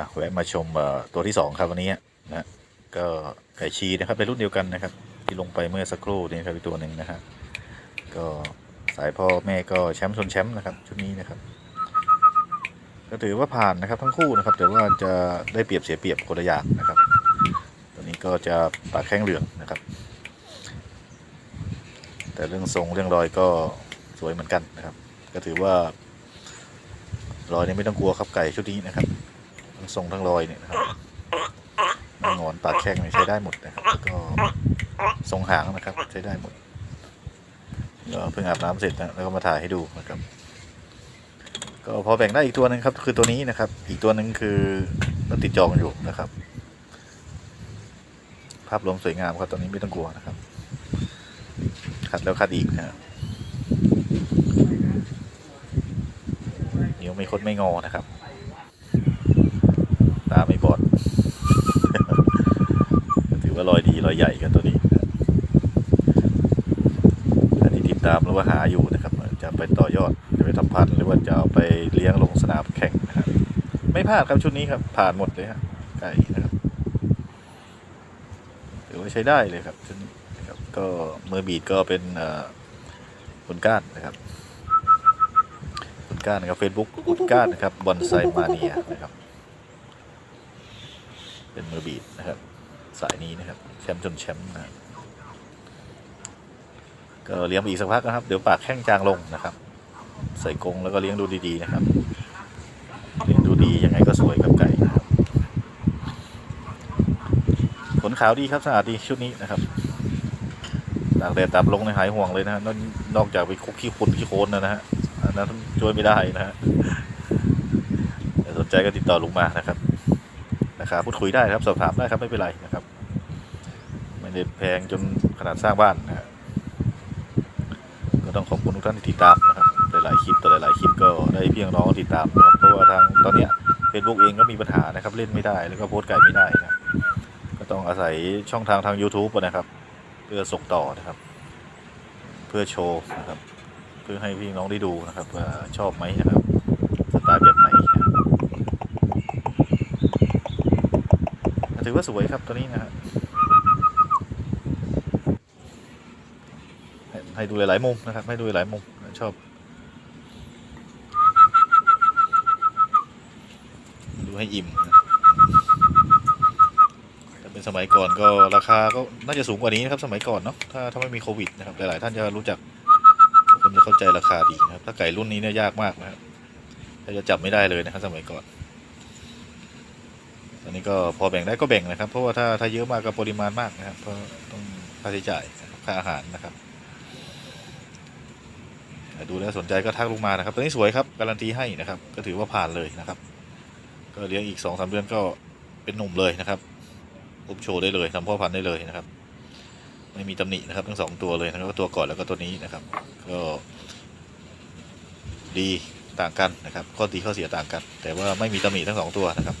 อะแวะมาชมตัวที่สองครับวันนี้นะฮะก็ไก่ชีนะครับเป็นรุ่นเดียวกันนะครับ ที่ลงไปเมื่อสักครู่นี้ครับอีกตัวหนึ่งนะฮะก็สายพ่อแม่ก็แชมป์ชนแชมป์นะครับชุดนี้นะครับ ก็ถือว่าผ่านนะครับทั้งคู่นะครับ แต่ว่าจะได้เปรียบเสียเปรียบคนละอย่างนะครับ ตัวนี้ก็จะปากแข้งเหลืองนะครับ แต่เรื่องทรงเรื่องรอยก็สวยเหมือนกันนะครับ ก็ถือว่ารอยนี้ไม่ต้องกลัวครับไก่ชุดนี้นะครับ ทั้งทรงทั้งรอยเนี่ยนะครับนางอนปากแข้งเนี่ยใช้ได้หมดนะครับแล้วก็ทรงหางนะครับใช้ได้หมดก็เพิ่งอาบน้ำเสร็จนะแล้วก็มาถ่ายให้ดูนะครับ ก็พอแบ่งได้อีกตัวหนึงครับ คือตัวนี้นะครับ อีกตัวหนึ่งคือมันติดจองอยู่นะครับ ภาพรวมสวยงามครับตัวนี้ไม่ต้องกลัวนะครับขัดแล้วขัดอีกนะครับนิ้วไม่คดไม่งอนะครับ ตาไม่บอด ถือว่ารอยดีรอยใหญ่กันตัวนี้อันนี้ติดตามหรือว่าหาอยู่นะครับ จะไปต่อยอดจะไปทำพันธุ์หรือว่าจะเอาไปเลี้ยงลงสนามแข่งนะครับไม่พลาดครับชุดนี้ครับ ผ่านหมดเลยครับไก่นะครับถือว่าใช้ได้เลยครับชุดนี้นะครับ ก็มือบีดก็เป็นอ่อคุณก้านนะครับคุณก้านนะครับเฟซบุ๊กคุณก้านนะครับบอนไซมาเนียนะครับ เป็นมือบีดนะครับ สายนี้นะครับ แชมป์จนแชมป์นะครับก็เลี้ยงไปอีกสักพักนะครับ เดี๋ยวปากแข้งจางลงนะครับ ใส่กรงแล้วก็เลี้ยงดูดีๆนะครับ เลี้ยงดูดียังไงก็สวยกับไก่นะครับ ขนขาวดีครับสะอาดดีชุดนี้นะครับตากแดดตากลงในหายห่วงเลยนะฮะนอกจากไปคุกขี้ฝุ่นขี้โคนนะฮะอันนั้นช่วยไม่ได้นะฮะสนใจก็ติดต่อลุงมานะครับ ราคาพูดคุยได้ครับสอบถามได้ครับไม่เป็นไรนะครับไม่ได้แพงจนขนาดสร้างบ้านนะฮะก็ต้องขอบคุณทุกท่านที่ติดตามนะครับหลายๆคลิปต่อหลายๆคลิปก็ได้เพียงน้องติดตามนะครับเพราะว่าทางตอนนี้เฟซบุ๊กเองก็มีปัญหานะครับเล่นไม่ได้แล้วก็โพสต์ไก่ไม่ได้นะก็ต้องอาศัยช่องทางทาง YouTube นะครับ เพื่อส่งต่อนะครับ เพื่อโชว์นะครับ เพื่อให้พี่น้องได้ดูนะครับว่าชอบไหมนะครับสไตล์แบบไหนนะครับ ถือว่าสวยครับตัวนี้นะฮะให้ดูหลายๆมุมนะครับ ให้ดูหลายมุมชอบดูให้อิ่มนะถ้าเป็นสมัยก่อนก็ราคาก็น่าจะสูงกว่านี้นะครับสมัยก่อนเนาะถ้าถ้าไม่มีโควิดนะครับหลายๆท่านจะรู้จักคนจะเข้าใจราคาดีนะครับถ้าไก่รุ่นนี้เนี่ยยากมากนะครับจะจับไม่ได้เลยนะครับสมัยก่อน ตอนนี้ก็พอแบ่งได้ก็แบ่งนะครับ เพราะว่าถ้าถ้าเยอะมากก็ปริมาณมากนะครับเพราะต้องค่าใช้จ่ายค่าอาหารนะครับดูแล้วสนใจก็ทักลงมานะครับตัวนี้สวยครับการันตีให้นะครับ ก็ถือว่าผ่านเลยนะครับ ก็เลี้ยงอีกสองสามเดือนก็เป็นหนุ่มเลยนะครับอุ้มโชว์ได้เลยทำพ่อพันธุ์ได้เลยนะครับ ไม่มีตำหนินะครับ ทั้งสองตัวเลยนะครับตัวก่อนแล้วก็ตัวนี้นะครับ ก็ดีต่างกันนะครับ ข้อดีข้อเสียต่างกัน แต่ว่าไม่มีตำหนิทั้งสองตัวนะครับ